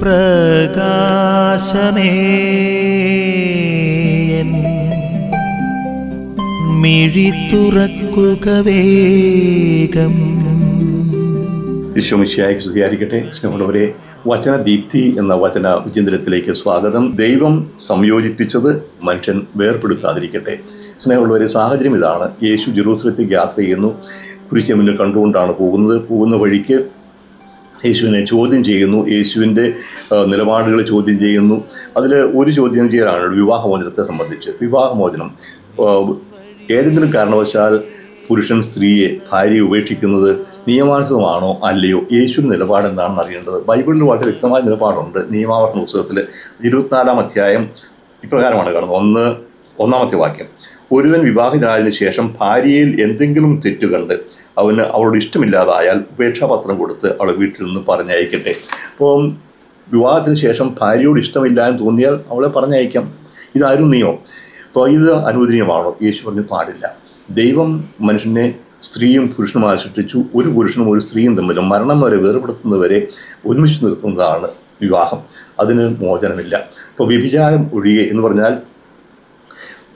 പ്രകാശമേ. മിഴി തുറക്കുക വേഗം. വിശ്വമിശിയായി സ്തുതിയായിരിക്കട്ടെ സ്നേഹമുള്ളവരെ വചനദീപ്തി എന്ന വചന വിചിന്തനത്തിലേക്ക് സ്വാഗതം. ദൈവം സംയോജിപ്പിച്ചത് മനുഷ്യൻ വേർപെടുത്താതിരിക്കട്ടെ. സ്നേഹമുള്ളവരെ സാഹചര്യം ഇതാണ്. യേശു ജെറൂസലത്തേക്ക് യാത്ര ചെയ്യുന്നു. കുരിശിനെ മുന്നിൽ കണ്ടുകൊണ്ടാണ് പോകുന്നത്. പോകുന്ന വഴിക്ക് യേശുവിനെ ചോദ്യം ചെയ്യുന്നു. യേശുവിന്റെ നിലപാടുകൾ ചോദ്യം ചെയ്യുന്നു. അതിൽ ഒരു ചോദ്യം ചെയ്യലാണ് വിവാഹമോചനത്തെ സംബന്ധിച്ച്. വിവാഹമോചനം ഏതെങ്കിലും കാരണവശാൽ പുരുഷൻ സ്ത്രീയെ ഭാര്യയെ ഉപേക്ഷിക്കുന്നത് നിയമാനുസൃതമാണോ അല്ലയോ? യേശുവിന്റെ നിലപാട് എന്താണെന്ന് അറിയേണ്ടത്? ബൈബിളിൽ വളരെ വ്യക്തമായ നിലപാടുണ്ട്. നിയമാവർത്തന പുസ്തകത്തിൽ ഇരുപത്തിനാലാം അധ്യായം ഇപ്രകാരമാണ് കാണുന്നത്. ഒന്ന് ഒന്നാമത്തെ വാക്യം. ഒരുവൻ വിവാഹിതനായതിനു ശേഷം ഭാര്യയിൽ എന്തെങ്കിലും തെറ്റ് കണ്ട് അവന് അവളോട് ഇഷ്ടമില്ലാതായാൽ ഉപേക്ഷാപത്രം കൊടുത്ത് അവൾ വീട്ടിൽ നിന്ന് പറഞ്ഞയക്കട്ടെ. അപ്പോൾ വിവാഹത്തിന് ശേഷം ഭാര്യയോട് ഇഷ്ടമില്ല എന്ന് തോന്നിയാൽ അവളെ പറഞ്ഞയക്കാം. ഇതാരും നിയമം. അപ്പോൾ ഇത് അനുവദനീയമാണോ? യേശു പറഞ്ഞു പാടില്ല. ദൈവം മനുഷ്യനെ സ്ത്രീയും പുരുഷനുമായി സൃഷ്ടിച്ചു ഒരു പുരുഷനും ഒരു സ്ത്രീയും തമ്മിൽ മരണം വരെ വേർപെടുത്തുന്നവരെ ഒരുമിച്ച് നിർത്തുന്നതാണ് വിവാഹം. അതിന് മോചനമില്ല. ഇപ്പോൾ വ്യഭിചാരം ഒഴികെ എന്ന് പറഞ്ഞാൽ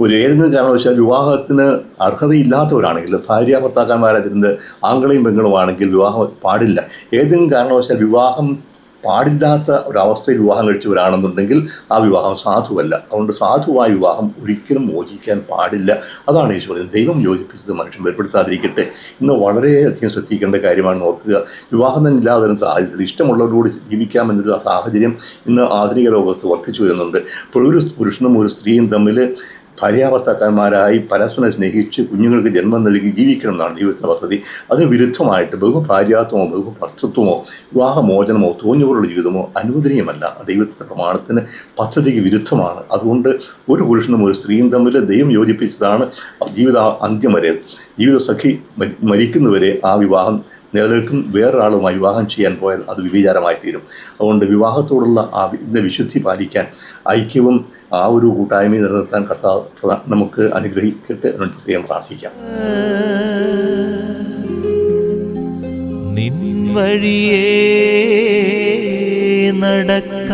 ഒരു ഏതെങ്കിലും കാരണവശാൽ വിവാഹത്തിന് അർഹതയില്ലാത്തവരാണെങ്കിൽ ഭാര്യ ഭർത്താക്കന്മാരായിരുന്നത് ആംഗളയും പെങ്ങളുമാണെങ്കിൽ വിവാഹം പാടില്ല. ഏതെങ്കിലും കാരണവശാൽ വിവാഹം പാടില്ലാത്ത ഒരവസ്ഥയിൽ വിവാഹം കഴിച്ചവരാണെന്നുണ്ടെങ്കിൽ ആ വിവാഹം സാധുവല്ല. അതുകൊണ്ട് സാധുവായ വിവാഹം ഒരിക്കലും മോചിക്കാൻ പാടില്ല. അതാണ് പറയുന്നത്. ദൈവം യോജിപ്പിച്ചത് മനുഷ്യൻ വേർപ്പെടുത്താതിരിക്കട്ടെ ഇന്ന് വളരെയധികം ശ്രദ്ധിക്കേണ്ട കാര്യമാണ് നോക്കുക. വിവാഹം തന്നെ ഇല്ലാതെ വരുന്ന സാഹചര്യത്തിൽ ഇഷ്ടമുള്ളവരോട് ജീവിക്കാമെന്നൊരു സാഹചര്യം ഇന്ന് ആധുനിക ലോകത്ത് വർദ്ധിച്ചു വരുന്നുണ്ട്. ഇപ്പോൾ ഒരു പുരുഷനും ഒരു സ്ത്രീയും തമ്മിൽ ഭാര്യാഭർത്താക്കന്മാരായി പരസ്പരം സ്നേഹിച്ച് കുഞ്ഞുങ്ങൾക്ക് ജന്മം നൽകി ജീവിക്കണം എന്നാണ് ദൈവത്തിന്റെ പദ്ധതി. അതിന് വിരുദ്ധമായിട്ട് ബഹുഭാര്യാത്വമോ ബഹുഭർത്തൃത്വമോ വിവാഹമോചനമോ തോന്നിയവരുടെ ജീവിതമോ അനുവദനീയമല്ല. ദൈവത്തിന്റെ പ്രമാണത്തിന് പദ്ധതിക്ക് വിരുദ്ധമാണ്. അതുകൊണ്ട് ഒരു പുരുഷനും ഒരു സ്ത്രീയും തമ്മിൽ ദൈവം യോജിപ്പിച്ചതാണ് ജീവിത അന്ത്യം വരെ. ജീവിതസഖി മരി- മരിക്കുന്നവരെ ആ വിവാഹം നിലനിൽക്കും. വേറൊരാളുമായി വിവാഹം ചെയ്യാൻ പോയാൽ അത് വിവിചാരമായി തീരും. അതുകൊണ്ട് വിവാഹത്തോടുള്ള ആ വിശുദ്ധി പാലിക്കാൻ ഐക്യവും ആ ഒരു കൂട്ടായ്മയും നിലനിർത്താൻ കർത്താവ് നമുക്ക് അനുഗ്രഹിക്കട്ടെ എന്ന് പ്രത്യേകം പ്രാർത്ഥിക്കാം. നിൻ വഴിയേ നടക്ക